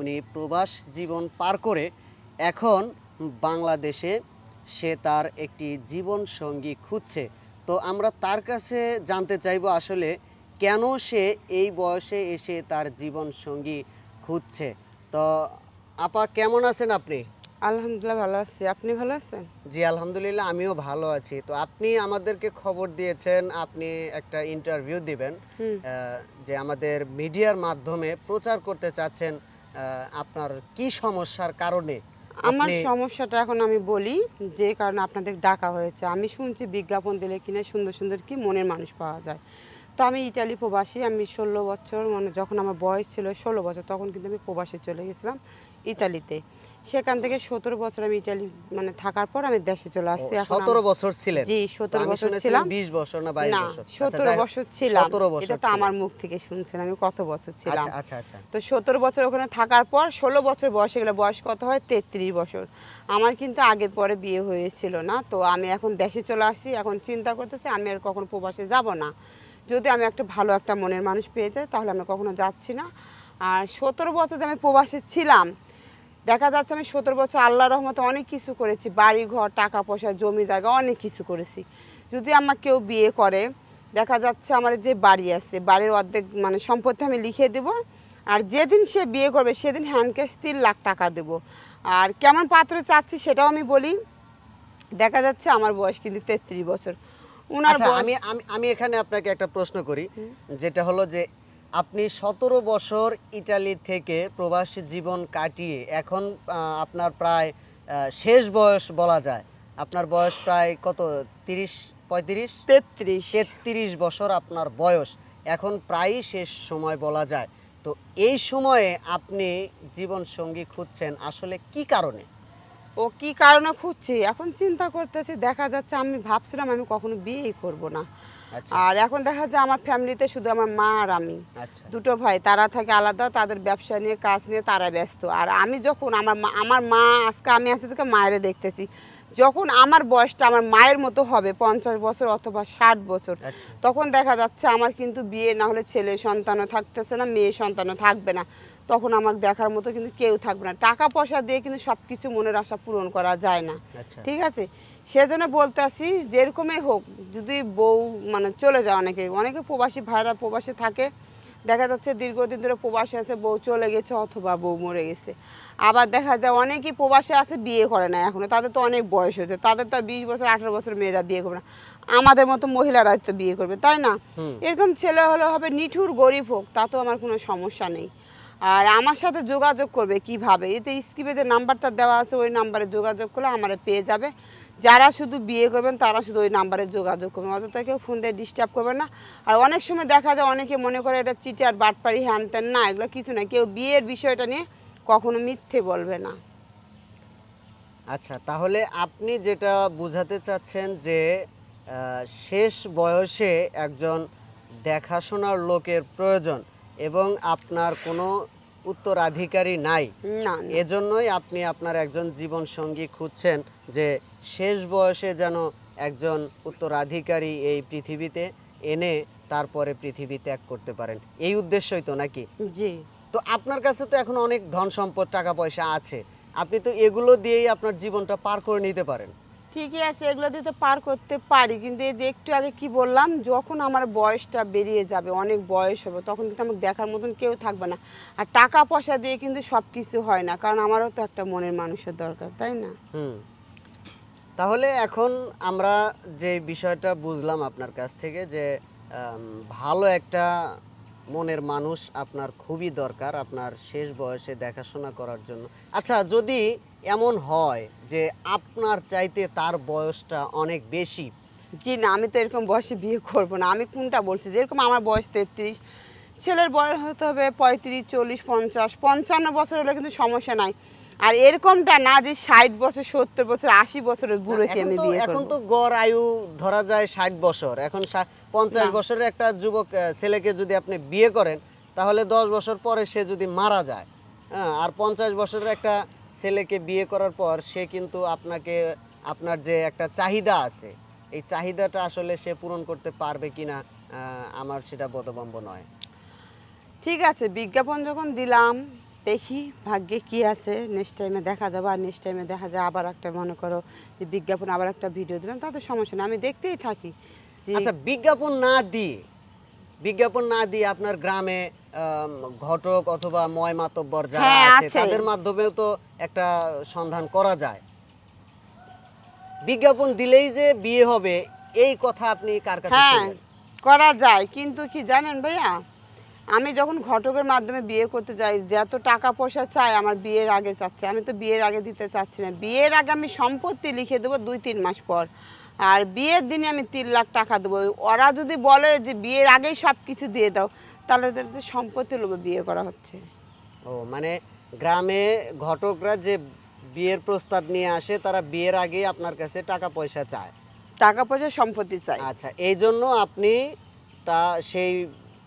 উনি প্রবাস জীবন পার করে এখন বাংলাদেশে সে তার একটি জীবন সঙ্গী খুঁজছে। তো আমরা তার কাছে জানতে চাইব আসলে কেন সে এই বয়সে এসে তার জীবন সঙ্গী খুঁজছে? তো আপা কেমন আছেন আপনি? আলহামদুলিল্লাহ ভালো আছি। আপনি ভালো আছেন? জি আলহামদুলিল্লাহ আমিও ভালো আছি। তো আপনি আমাদেরকে খবর দিয়েছেন আপনি একটা ইন্টারভিউ দিবেন যে আমাদের মিডিয়ার মাধ্যমে প্রচার করতে চাচ্ছেন আপনার কি সমস্যার কারণে আমার সমস্যাটা এখন আমি বলি যে কারণে আপনাদের ডাকা হয়েছে। আমি শুনছি বিজ্ঞাপন দিলে কিনা সুন্দর সুন্দর কি মনের মানুষ পাওয়া যায়। তো আমি ইটালি প্রবাসী আমি ষোলো বছর মানে যখন আমার বয়স ছিল ষোলো বছর তখন কিন্তু আমি প্রবাসে চলে গেছিলাম ইতালিতে। সেখান থেকে সতেরো বছর আমি ইটালি মানে থাকার পর আমি দেশে চলে আসছি সতেরো বছর ছিলেন? জি সতেরো বছর ছিলাম। বিশ বছর না বাইশ বছর। আচ্ছা, সতেরো বছর ছিলাম। 17 বছর এটা তো আমার মুখ থেকে শুনছেন আমি কত বছর ছিলাম। আচ্ছা আচ্ছা। আচ্ছা তো সতেরো বছর ওখানে থাকার পর ষোলো বছর বয়সে গেলে বয়স কত হয়? তেত্রিশ বছর। আমার কিন্তু আগের পরে বিয়ে হয়েছিল না তো আমি এখন দেশে চলে আসছি এখন চিন্তা করতেছি আমি আর কখনো প্রবাসে যাব না। যদি আমি একটা ভালো একটা মনের মানুষ পেয়ে যাই তাহলে আমি কখনো যাচ্ছি না। আর সতেরো বছর যে আমি প্রবাসে ছিলাম দেখা যাচ্ছে আমি সতেরো বছর আল্লাহ রহমতে অনেক কিছু করেছি বাড়ি ঘর টাকা পয়সা জমি জায়গা অনেক কিছু করেছি। যদি আমার কেউ বিয়ে করে দেখা যাচ্ছে আমার যে বাড়ি আছে বাড়ির অর্ধেক মানে সম্পত্তি আমি লিখে দেবো আর যেদিন সে বিয়ে করবে সেদিন হ্যান্ড ক্যাশ তিন লাখ টাকা দেবো। আর কেমন পাত্র চাচ্ছি সেটাও আমি বলি দেখা যাচ্ছে আমার বয়স কিন্তু তেত্রিশ বছর। ওনার আচ্ছা আমি আমি আমি এখানে আপনাকে একটা প্রশ্ন করি যেটা হলো যে আপনি সতেরো বছর ইটালি থেকে প্রবাসী জীবন কাটিয়ে এখন আপনার প্রায় শেষ বয়স বলা যায়। আপনার বয়স প্রায় কত? তিরিশ পঁয়ত্রিশ? তেত্রিশ। তেত্রিশ বছর আপনার বয়স। এখন প্রায়ই শেষ সময় বলা যায়। তো এই সময়ে আপনি জীবন সঙ্গী খুঁজছেন আসলে কি কারণে? ও কি কারণে খুঁজছি? এখন চিন্তা করতেছি দেখা যাচ্ছে আমি ভাবছিলাম আমি কখনো বিয়েই করব না। আর এখন দেখা যায় আমার ফ্যামিলিতে শুধু আমার মা আর আমি। আচ্ছা। দুটো ভাই তারা থাকে আলাদা তাদের ব্যবসা নিয়ে কাজ নিয়ে তারা ব্যস্ত। আর আমি যখন আমার মা আমার মা আজকে আমি আজকে থেকে মায়ের দেখতেছি যখন আমার বয়সটা আমার মায়ের মতো হবে পঞ্চাশ বছর অথবা ষাট বছর আচ্ছা। তখন দেখা যাচ্ছে আমার কিন্তু বিয়ে না হলে ছেলে সন্তানও থাকতেছে না মেয়ে সন্তানও থাকবে না। তখন আমার দেখার মতো কিন্তু কেউ থাকবে না। টাকা পয়সা দিয়ে কিন্তু সব কিছু মনের আশা পূরণ করা যায় না। আচ্ছা। ঠিক আছে? সেজন্য বলতে আসি যেরকমই হোক যদি বউ মানে চলে যায় অনেকে অনেকে প্রবাসী ভাইরা প্রবাসে থাকে দেখা যাচ্ছে দীর্ঘদিন ধরে প্রবাসী আছে বউ চলে গেছে অথবা বউ মরে গেছে। আবার দেখা যায় অনেকেই প্রবাসে আছে বিয়ে করে না এখনও তাদের তো অনেক বয়স হয়েছে তাদের তো বিশ বছর আঠারো বছর মেয়েরা বিয়ে করবে না। আমাদের মতো মহিলারা তো বিয়ে করবে তাই না? এরকম ছেলে হলে হবে নিঠুর গরিব হোক তাতেও আমার কোনো সমস্যা নেই। আর আমার সাথে যোগাযোগ করবে কীভাবে? এতে স্ক্রিপে যে নাম্বারটা দেওয়া আছে ওই নাম্বারে যোগাযোগ করলে আমার পেয়ে যাবে। যারা শুধু বিয়ে করবেন, তারা শুধু ওই নাম্বারে যোগাযোগ করবেন। অত কেউ ফোন দিয়ে ডিস্টার্ব করবেন না। আর অনেক সময় দেখা যায় অনেকে মনে করে এটা চিটার বাটপারি হ্যান ত্যান, না, এগুলো কিছু না। কেউ বিয়ের বিষয়টা নিয়ে কখনো মিথ্যে বলবে না। আচ্ছা তাহলে আপনি যেটা বোঝাতে চাচ্ছেন যে শেষ বয়সে একজন দেখাশোনার লোকের প্রয়োজন এবং আপনার কোনো উত্তরাধিকারী নাই। না। এজন্যই আপনি আপনার একজন জীবন সঙ্গী খুঁজছেন যে শেষ বয়সে যেন একজন উত্তরাধিকারী এই পৃথিবীতে এনে তারপরে পৃথিবী ত্যাগ করতে পারেন। এই উদ্দেশ্যই তো নাকি? জি। তো আপনার কাছে তো এখন অনেক ধন সম্পদ টাকা পয়সা আছে। আপনি তো এগুলো দিয়েই আপনার জীবনটা পার করে নিতে পারেন। ঠিকই আছে, এগুলো দিয়ে তো পার করতে পারি, কিন্তু এই যে একটু আগে কি বললাম, যখন আমার বয়সটা বেরিয়ে যাবে, অনেক বয়স হবে, তখন কিন্তু আমাকে দেখার মতন কেউ থাকবে না। আর টাকা পয়সা দিয়ে কিন্তু সব কিছু হয় না, কারণ আমারও তো একটা মনের মানুষের দরকার, তাই না? তাহলে এখন আমরা যে বিষয়টা বুঝলাম আপনার কাছ থেকে যে ভালো একটা মনের মানুষ আপনার খুবই দরকার আপনার শেষ বয়সে দেখাশোনা করার জন্য। আচ্ছা যদি এমন হয় যে আপনার চাইতে তার বয়সটা অনেক বেশি। জি না, আমি তো এরকম বয়সে বিয়ে করব না। আমি কোনটা বলছি? যেরকম আমার বয়স তেত্রিশ, ছেলের বয়স হতে হবে পঁয়ত্রিশ, চল্লিশ, পঞ্চাশ, পঞ্চান্ন বছর হলে কিন্তু সমস্যা নাই। আর এরকমটা না যে ষাট বছর সত্তর বছর আশি বছরের বুড়োকে আমি বিয়ে এখন তো গড় আয়ু ধরা যায় ষাট বছর। এখন পঞ্চাশ বছরের একটা যুবক ছেলেকে যদি আপনি বিয়ে করেন তাহলে দশ বছর পরে সে যদি মারা যায় হ্যাঁ আর পঞ্চাশ বছরের একটা ছেলেকে বিয়ে করার পর সে কিন্তু আপনাকে আপনার যে একটা চাহিদা আছে এই চাহিদাটা আসলে সে পূরণ করতে পারবে কিনা আহ, আমার সেটা বোধগম্য নয়। ঠিক আছে বিজ্ঞাপন যখন দিলাম দেখি ভাগ্যে কি আছে নেক্সট টাইমে দেখা যাবে আর নেক্সট টাইমে দেখা যায় আবার একটা মনে করো যে বিজ্ঞাপন আবার একটা ভিডিও দিলাম তাতে সমস্যা নেই আমি দেখতেই থাকি আচ্ছা বিজ্ঞাপন না দিয়ে বিজ্ঞাপন না দিয়ে আপনার গ্রামে ঘটক অথবা ময় মাতব্বর যারা হ্যাঁ, আছে। তাদের মাধ্যমেও তো একটা সন্ধান করা যায়। বিজ্ঞাপন দিলেই যে বিয়ে হবে এই কথা আপনি কার কাছে হ্যাঁ করা যায় কিন্তু কি জানেন ভাইয়া? আমি যখন ঘটকের মাধ্যমে বিয়ে করতে যাই যত টাকা পয়সা চাই আমার বিয়ের আগে চাচ্ছে। আমি তো বিয়ের আগে দিতে চাচ্ছি না। বিয়ের আগে আমি সম্পত্তি লিখে দেবো দুই তিন মাস পর। আর বিয়ের দিনে আমি তিন লাখ টাকা দেবো। ওরা যদি বলে যে বিয়ের আগেই সব কিছু দিয়ে দাও তাহলে তাদের সম্পত্তি লোভে বিয়ে করা হচ্ছে। ও মানে গ্রামে ঘটকরা যে বিয়ের প্রস্তাব নিয়ে আসে তারা বিয়ের আগেই আপনার কাছে টাকা পয়সা চায়। টাকা পয়সা সম্পত্তি চাই। আচ্ছা এই জন্য আপনি তা সেই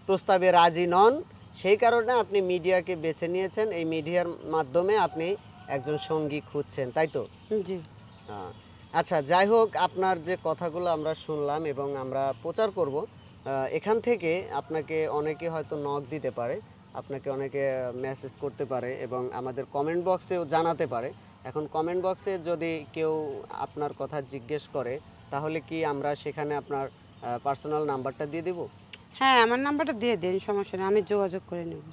প্রস্তাবে রাজি নন। সেই কারণে আপনি মিডিয়াকে বেছে নিয়েছেন। এই মিডিয়ার মাধ্যমে আপনি একজন সঙ্গী খুঁজছেন তাই তো? জি। আচ্ছা যাই হোক আপনার যে কথাগুলো আমরা শুনলাম এবং আমরা প্রচার করব এখান থেকে আপনাকে অনেকে হয়তো নক দিতে পারে আপনাকে অনেকে মেসেজ করতে পারে এবং আমাদের কমেন্ট বক্সেও জানাতে পারে। এখন কমেন্ট বক্সে যদি কেউ আপনার কথা জিজ্ঞেস করে তাহলে কি আমরা সেখানে আপনার পার্সোনাল নাম্বারটা দিয়ে দিব? হ্যাঁ আমার নাম্বারটা দিয়ে দিন সমস্যা নেই আমি যোগাযোগ করে নেব।